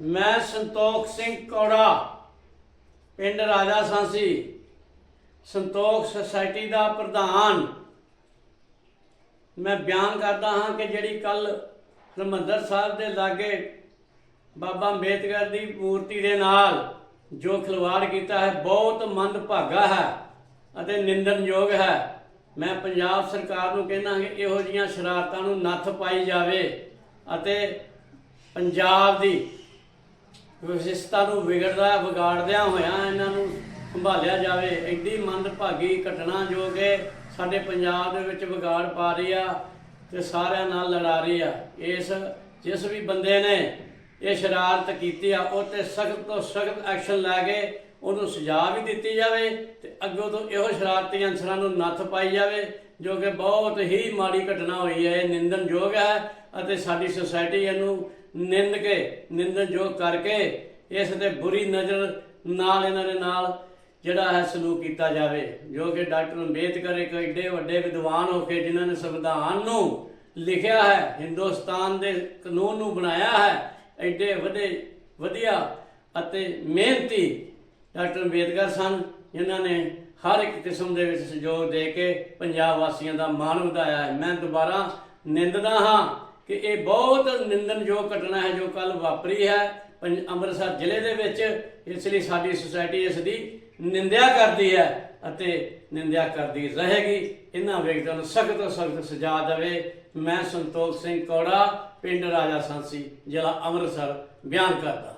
ਮੈਂ ਸੰਤੋਖ ਸਿੰਘ ਕੌੜਾ, ਪਿੰਡ ਰਾਜਾ ਸਾਂਸੀ, ਸੰਤੋਖ ਸੁਸਾਇਟੀ ਦਾ ਪ੍ਰਧਾਨ। ਮੈਂ ਬਿਆਨ ਕਰਦਾ ਹਾਂ ਕਿ ਜਿਹੜੀ ਕੱਲ ਹਰਿਮੰਦਰ ਸਾਹਿਬ ਦੇ ਲਾਗੇ ਬਾਬਾ ਅੰਬੇਦਕਰ ਦੀ ਮੂਰਤੀ ਦੇ ਨਾਲ ਜੋ ਖਿਲਵਾੜ ਕੀਤਾ ਹੈ, ਬਹੁਤ ਮੰਦਭਾਗਾ ਹੈ ਅਤੇ ਨਿੰਦਣਯੋਗ ਹੈ। ਮੈਂ ਪੰਜਾਬ ਸਰਕਾਰ ਨੂੰ ਕਹਿੰਦਾ ਕਿ ਇਹੋ ਜਿਹੀਆਂ ਸ਼ਰਾਰਤਾਂ ਨੂੰ ਨੱਥ ਪਾਈ ਜਾਵੇ ਅਤੇ ਪੰਜਾਬ ਦੀ ਵਿਸ਼ਿਸ਼ਟਤਾ ਨੂੰ ਵਿਗੜਦਾ, ਵਿਗਾੜਦਿਆਂ ਹੋਇਆਂ ਇਹਨਾਂ ਨੂੰ ਸੰਭਾਲਿਆ ਜਾਵੇ। ਐਡੀ ਮੰਦਭਾਗੀ ਘਟਨਾ ਜੋ ਕਿ ਸਾਡੇ ਪੰਜਾਬ ਦੇ ਵਿੱਚ ਵਿਗਾੜ ਪਾ ਰਹੀ ਆ ਤੇ ਸਾਰਿਆਂ ਨਾਲ ਲੜਾ ਰਹੀ ਆ। ਇਸ, ਜਿਸ ਵੀ ਬੰਦੇ ਨੇ ਇਹ ਸ਼ਰਾਰਤ ਕੀਤੀ ਆ, ਉਹ ਤੇ ਸਖਤ ਤੋਂ ਸਖਤ ਐਕਸ਼ਨ ਲੈ ਕੇ ਉਹਨੂੰ ਸਜ਼ਾ ਵੀ ਦਿੱਤੀ ਜਾਵੇ ਤੇ ਅੱਗੋਂ ਤੋਂ ਇਹੋ ਸ਼ਰਾਰਤੀ ਅਨਸਰਾਂ ਨੂੰ ਨੱਥ ਪਾਈ ਜਾਵੇ, ਜੋ ਕਿ ਬਹੁਤ ਹੀ ਮਾੜੀ ਘਟਨਾ ਹੋਈ ਹੈ। ਇਹ ਨਿੰਦਨਯੋਗ ਹੈ ਅਤੇ ਸਾਡੀ ਸੁਸਾਇਟੀ ਇਹਨੂੰ ਨਿੰਦ ਕੇ ਨਿੰਦਨਯੋਗ ਕਰਕੇ ਇਸ ਤੇ ਬੁਰੀ ਨਜ਼ਰ ਨਾਲ ਇਹਨਾਂ ਦੇ ਨਾਲ ਜਿਹੜਾ ਹੈ ਸਲੂਕ ਕੀਤਾ ਜਾਵੇ। ਜੋ ਕਿ ਡਾਕਟਰ ਅੰਬੇਦਕਰ ਇੱਕ ਐਡੇ ਵੱਡੇ ਵਿਦਵਾਨ ਹੋ ਕੇ ਜਿਨ੍ਹਾਂ ਨੇ ਸੰਵਿਧਾਨ ਨੂੰ ਲਿਖਿਆ ਹੈ, ਹਿੰਦੁਸਤਾਨ ਦੇ ਕਾਨੂੰਨ ਨੂੰ ਬਣਾਇਆ ਹੈ, ਐਡੇ ਵੱਡੇ, ਵਧੀਆ ਅਤੇ ਮਿਹਨਤੀ ਡਾਕਟਰ ਅੰਬੇਦਕਰ ਸਨ। ਜਿਨ੍ਹਾਂ ਨੇ ਹਰ ਇੱਕ ਕਿਸਮ ਦੇ ਵਿੱਚ ਸਹਿਯੋਗ ਦੇ ਕੇ ਪੰਜਾਬ ਵਾਸੀਆਂ ਦਾ ਮਾਣ ਵਧਾਇਆ ਹੈ। ਮੈਂ ਦੁਬਾਰਾ ਨਿੰਦਦਾ ਹਾਂ ਕਿ ਇਹ ਬਹੁਤ ਨਿੰਦਨਯੋਗ ਘਟਨਾ ਹੈ ਜੋ ਕੱਲ ਵਾਪਰੀ ਹੈ ਪੰਜ- ਅੰਮ੍ਰਿਤਸਰ ਜ਼ਿਲ੍ਹੇ ਦੇ ਵਿੱਚ, ਇਸ ਲਈ ਸਾਡੀ ਸੁਸਾਇਟੀ ਇਸ ਦੀ ਨਿੰਦਿਆ ਕਰਦੀ ਹੈ ਅਤੇ ਨਿੰਦਿਆ ਕਰਦੀ ਰਹੇਗੀ। ਇਹਨਾਂ ਵਿਅਕਤੀਆਂ ਨੂੰ ਸਖਤ ਤੋਂ ਸਖਤ ਸਜ਼ਾ ਦੇਵੇ। ਮੈਂ ਸੰਤੋਖ ਸਿੰਘ ਕੌੜਾ, ਪਿੰਡ ਰਾਜਾ ਸਾਂਸੀ, ਜ਼ਿਲ੍ਹਾ ਅੰਮ੍ਰਿਤਸਰ, ਬਿਆਨ ਕਰਦਾ